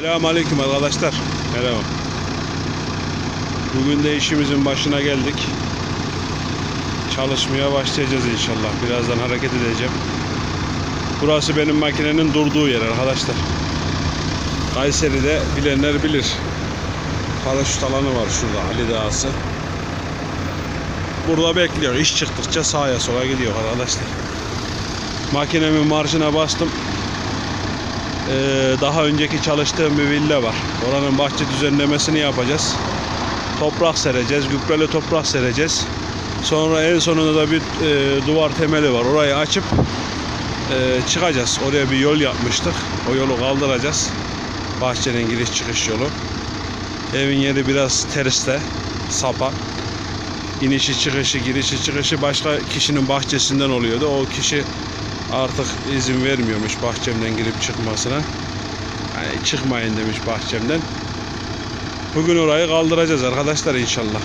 Selamun Aleyküm arkadaşlar. Merhaba. Bugün de işimizin başına geldik. Çalışmaya başlayacağız inşallah. Birazdan hareket edeceğim. Burası benim makinenin durduğu yer arkadaşlar. Kayseri'de bilenler bilir. Paraşüt alanı var şurada Ali Dağısı. Burada bekliyor. İş çıktıkça sağa sola gidiyor arkadaşlar. Makinemin marşına bastım. Ee, daha önceki çalıştığım bir villa var. Oranın bahçe düzenlemesini yapacağız. Toprak sereceğiz, gübreli toprak sereceğiz. Sonra en sonunda da bir e, duvar temeli var. Orayı açıp e, çıkacağız. Oraya bir yol yapmıştık. O yolu kaldıracağız. Bahçenin giriş çıkış yolu. Evin yeri biraz teriste, sapa. İnişi çıkışı, girişi çıkışı başka kişinin bahçesinden oluyordu. O kişi artık izin vermiyormuş bahçemden girip çıkmasına. Yani çıkmayın demiş bahçemden. Bugün orayı kaldıracağız arkadaşlar inşallah.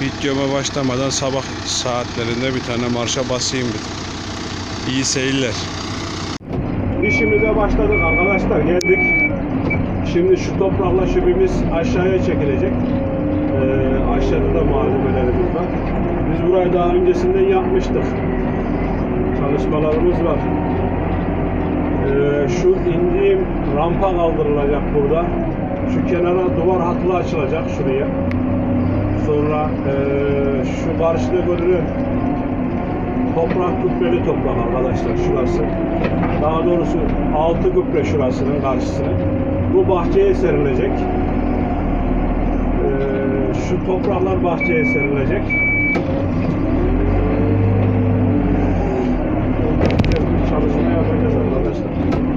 Videoma başlamadan sabah saatlerinde bir tane marşa basayım bir. İyi seyirler. İşimize başladık arkadaşlar geldik. Şimdi şu toprakla şüphemiz aşağıya çekilecek. Ee, aşağıda da malzemelerimiz var. Biz burayı daha öncesinden yapmıştık çalışmalarımız var. Ee, şu indiğim rampa kaldırılacak burada. Şu kenara duvar hatlı açılacak şuraya. Sonra ee, şu karşıda görünen toprak küpreli toprak arkadaşlar şurası. Daha doğrusu altı küple şurasının karşısına. Bu bahçeye serilecek. Ee, şu topraklar bahçeye serilecek. bir çalışma yapacağız arkadaşlar.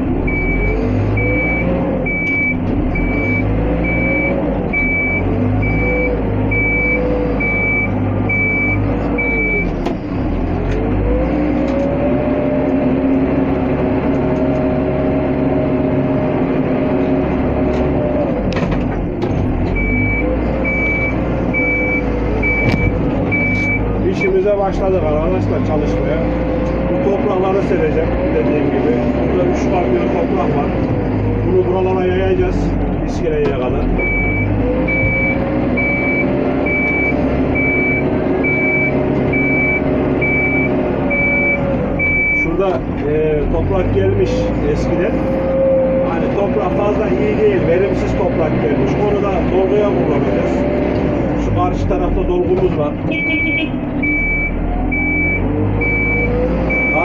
İşimize başladık arkadaşlar çalışmaya. Bu toprakları sereceğim dediğim gibi. Burada 3 kamyon toprak var. Bunu buralara yayacağız iskeleye kadar. Şurada e, toprak gelmiş eskiden. Hani toprak fazla iyi değil, verimsiz toprak gelmiş. Onu da dolguya kullanacağız. Şu karşı tarafta dolgumuz var.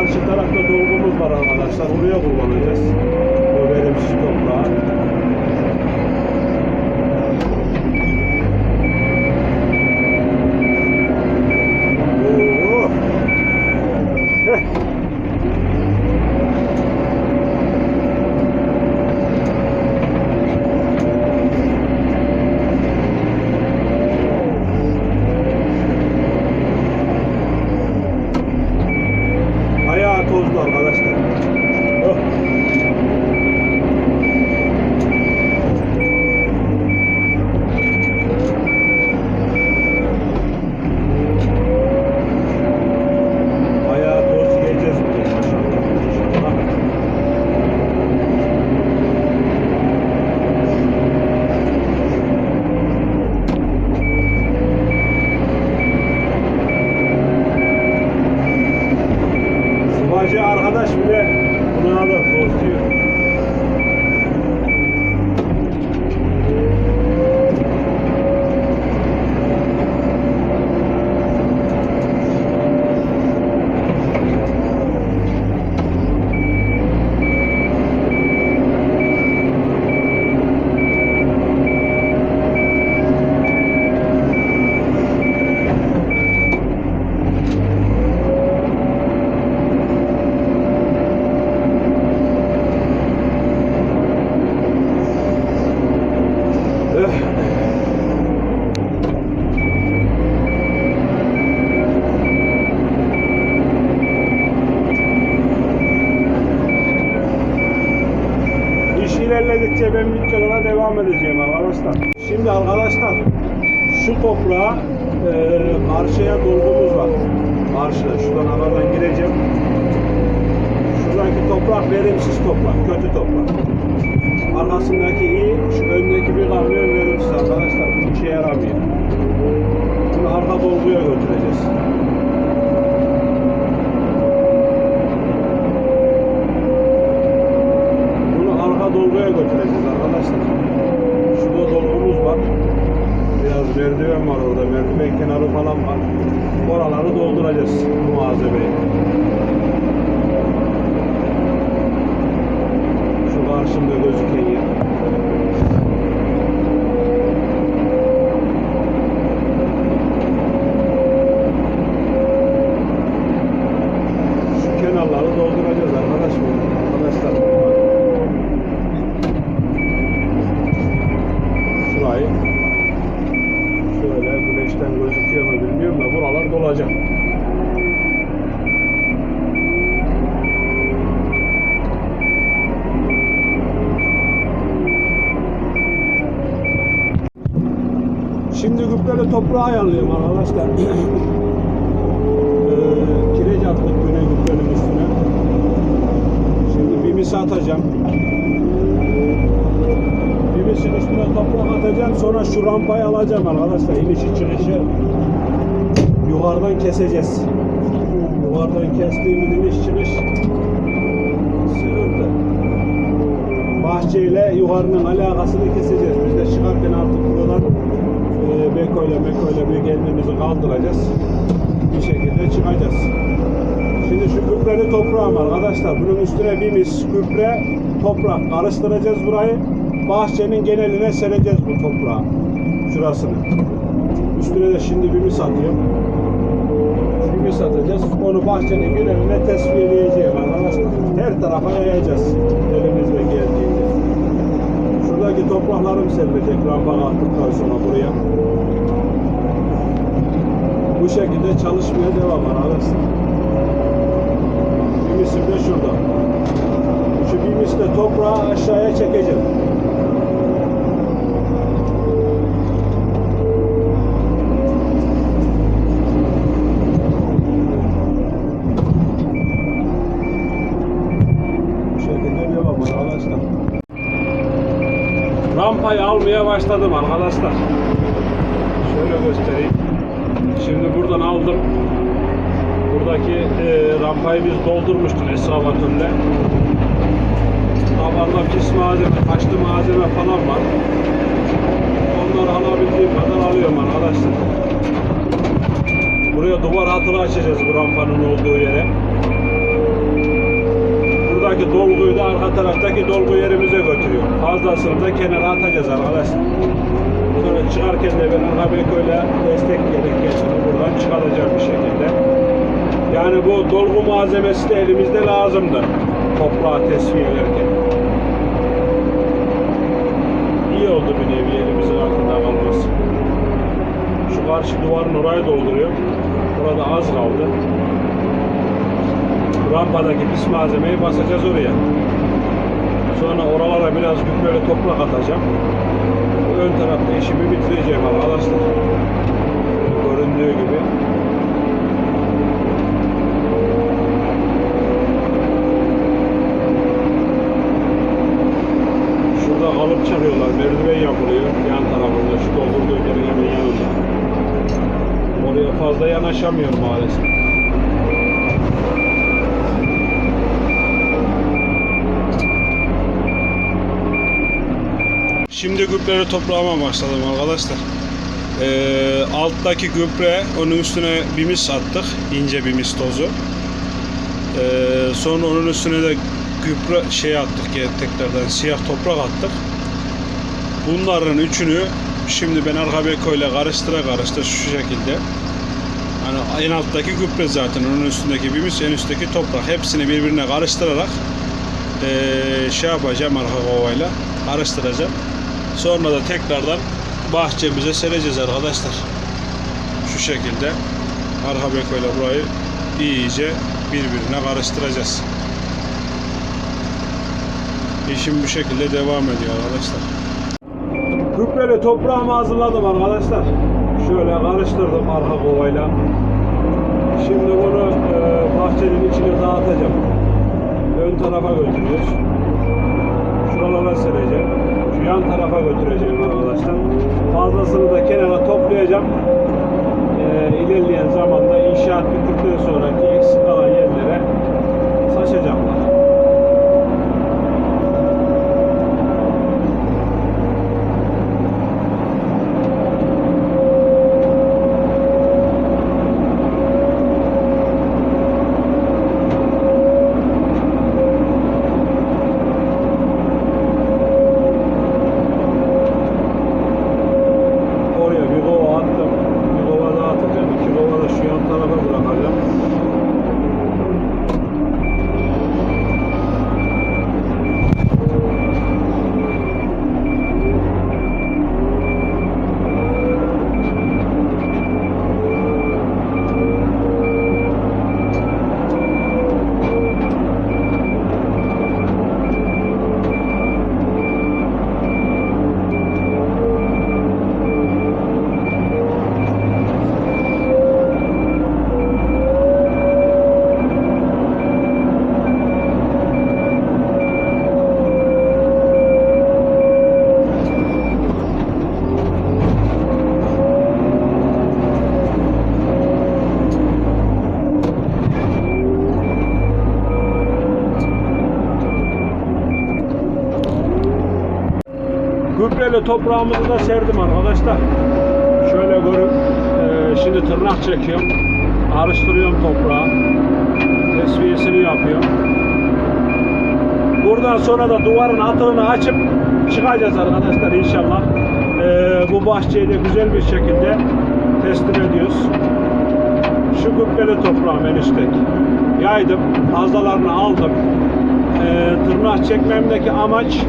Karşı tarafta dolgumuz var arkadaşlar. Oraya kullanacağız. O verimsiz toprağı. İlerledikçe ben videolara devam edeceğim arkadaşlar. Şimdi arkadaşlar şu toprağa e, karşıya dolgumuz var. Karşıda şuradan aradan gireceğim. Şuradaki toprak verimsiz toprak, kötü toprak. arkasındaki iyi, şu öndeki bir kamyon verimsiz arkadaşlar. İşe yaramıyor. Bunu arka dolguya götüreceğiz. Bunu arka dolguya götüreceğiz arkadaşlar. Şurada dolgumuz var. Biraz merdiven var orada. Merdiven kenarı falan var. Oraları dolduracağız bu malzemeyi. Şu karşımda gözüken yer. Şu kenarları dolduracağız arkadaşlar. Arkadaşlar. Şurayı şöyle güneşten gözüküyor mu bilmiyorum da buralar dolacak. Şimdi gübreli toprağı ayarlıyorum arkadaşlar. ee, kireç attık güne gübrenin üstüne. Şimdi bimisi atacağım. Bimisin üstüne toprak atacağım. Sonra şu rampayı alacağım arkadaşlar. İnişi çıkışı yukarıdan keseceğiz. Yukarıdan kestiğimiz iniş çıkış sıkıntı. Bahçeyle yukarının alakasını keseceğiz. Biz de çıkarken artık buradan e, bekoyla mekoyla bir kendimizi kaldıracağız. Bir şekilde çıkacağız. Şimdi şu gübreli toprağım arkadaşlar. Bunun üstüne bir mis gübre, toprak karıştıracağız burayı. Bahçenin geneline sereceğiz bu toprağı. Şurasını. Üstüne de şimdi bir mis atıyorum. Bir atacağız. Onu bahçenin geneline tesviyeleyeceğim arkadaşlar. Her tarafa yayacağız. Şuradaki topraklarım serilecek rampa attıktan sonra buraya. Bu şekilde çalışmaya devam arkadaşlar. Bimisim de şurada. Şu bimisle toprağı aşağıya çekeceğim. Bu şekilde devam arkadaşlar. Rampayı almaya başladım arkadaşlar. Şöyle göstereyim. Şimdi buradan aldım. Buradaki e, rampayı biz doldurmuştuk eskavatörle. Tabanda pis malzeme, taşlı malzeme falan var. Onları alabildiğim kadar alıyorum arkadaşlar. Buraya duvar hatıra açacağız bu rampanın olduğu yere. Buradaki dolguyu da arka taraftaki dolgu yerimize götürüyor. Fazlasını da kenara atacağız arkadaşlar. Sonra çıkarken de ben arka bekoyla destek gerek geçini buradan çıkaracağım bir şekilde. Yani bu dolgu malzemesi de elimizde lazımdı. Toprağı tesviye ederken. İyi oldu bir nevi elimizin altında kalması. Şu karşı duvarın orayı dolduruyor. Orada az kaldı. Rampadaki pis malzemeyi basacağız oraya. Sonra oralara biraz gübreli toprak atacağım. Ön tarafta işimi bitireceğim arkadaşlar. Göründüğü gibi. Şurada alıp çıkıyorlar. Merdiven yapılıyor. Yan tarafında. Şu doldurduğu yerin hemen yanında. Oraya fazla yanaşamıyorum maalesef. Şimdi gübreleri toprağıma başladım arkadaşlar. Ee, alttaki gübre onun üstüne bimis attık. ince bimis tozu. Ee, sonra onun üstüne de gübre şey attık ya tekrardan siyah toprak attık. Bunların üçünü şimdi ben arka bekoyla karıştıra karıştıra şu şekilde. Hani en alttaki gübre zaten onun üstündeki bimis en üstteki toprak. Hepsini birbirine karıştırarak ee, şey yapacağım arka kovayla karıştıracağım. Sonra da tekrardan bahçemize sereceğiz arkadaşlar. Şu şekilde arka bekoyla burayı iyice birbirine karıştıracağız. İşim bu şekilde devam ediyor arkadaşlar. Gübreli toprağımı hazırladım arkadaşlar. Şöyle karıştırdım arka kovayla. Şimdi bunu e, bahçenin içine dağıtacağım. Ön tarafa götürüyoruz. Şu şuralara sereceğim. Yan tarafa götüreceğim arkadaşlar. Fazlasını da kenara toplayacağım. Ee, ilerleyen zamanda inşaat bittikten sonraki eksik kalan yerlere Gübreli toprağımızı da serdim arkadaşlar. Şöyle görün. Ee, şimdi tırnak çekiyorum. Karıştırıyorum toprağı. Tesviyesini yapıyorum. Buradan sonra da duvarın atığını açıp çıkacağız arkadaşlar inşallah. Ee, bu bahçeyi de güzel bir şekilde teslim ediyoruz. Şu gübreli toprağım eniştek. Yaydım. Fazlalarını aldım. Ee, tırnak çekmemdeki amaç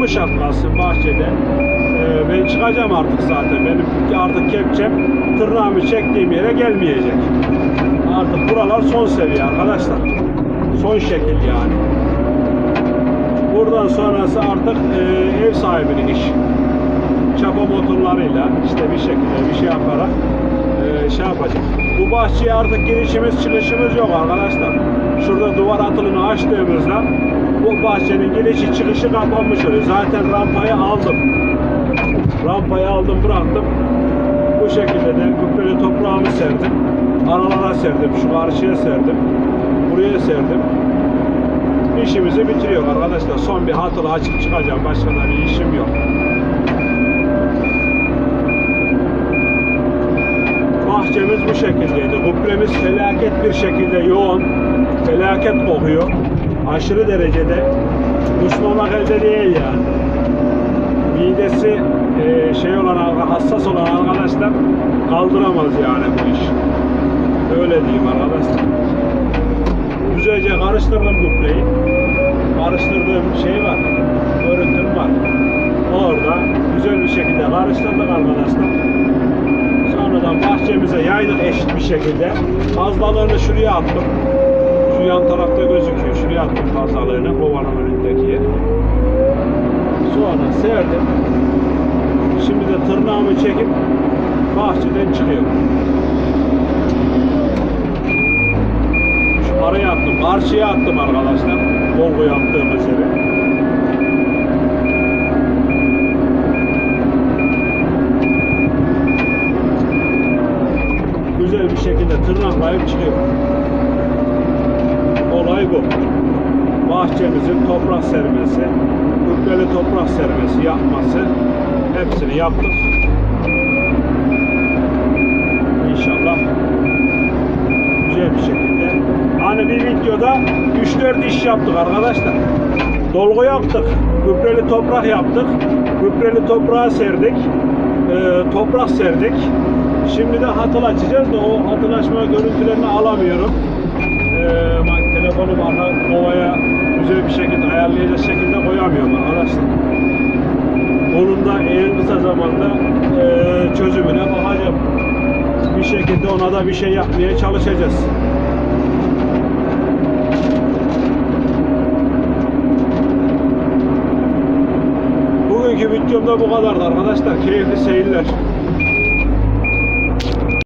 yumuşak kalsın bahçede. Ee, ben çıkacağım artık zaten. Benim artık kepçem tırnağımı çektiğim yere gelmeyecek. Artık buralar son seviye arkadaşlar. Son şekil yani. Buradan sonrası artık e, ev sahibinin iş. Çapa motorlarıyla işte bir şekilde bir şey yaparak e, şey yapacak. Bu bahçeye artık girişimiz çıkışımız yok arkadaşlar. Şurada duvar atılını açtığımızda bu bahçenin girişi çıkışı kapanmış oluyor. Zaten rampayı aldım. Rampayı aldım bıraktım. Bu şekilde de gübreli toprağımı serdim. Aralara serdim. Şu karşıya serdim. Buraya serdim. İşimizi bitiriyor arkadaşlar. Son bir hatılı açıp çıkacağım. Başka da bir işim yok. Bahçemiz bu şekildeydi. Kupremiz felaket bir şekilde yoğun. Felaket kokuyor. Aşırı derecede. Kusmamak elde değil yani. Midesi e, şey olan, hassas olan arkadaşlar kaldıramaz yani bu iş. Öyle diyeyim arkadaşlar. Güzelce karıştırdım kupleyi. Karıştırdığım şey var. Görüntüm var. Orada güzel bir şekilde karıştırdık arkadaşlar. Sonradan bahçemize yaydık eşit bir şekilde. Fazlalığını şuraya attım. Şu yan tarafta gözüküyor. Şuraya attım fazlalığını kovanın önündeki yer. Sonra serdim. Şimdi de tırnağımı çekip bahçeden çıkıyorum. Şu araya attım. Karşıya attım arkadaşlar. Dolgu yaptığımız yere. Güzel bir şekilde tırnaklayıp çıkıyor. Bu. Bahçemizin toprak sermesi, gübreli toprak sermesi yapması hepsini yaptık. İnşallah güzel bir şekilde. Hani bir videoda 3-4 iş yaptık arkadaşlar. Dolgu yaptık, gübreli toprak yaptık, gübreli toprağı serdik, e, toprak serdik. Şimdi de hatıl açacağız da o hatılaşma görüntülerini alamıyorum. E, bak telefonum arka kovaya güzel bir şekilde ayarlayacak şekilde koyamıyorum arkadaşlar. Onun da en kısa zamanda e, çözümüne bakacağım. Bir şekilde ona da bir şey yapmaya çalışacağız. Bugünkü videomda bu kadardı arkadaşlar. Keyifli seyirler.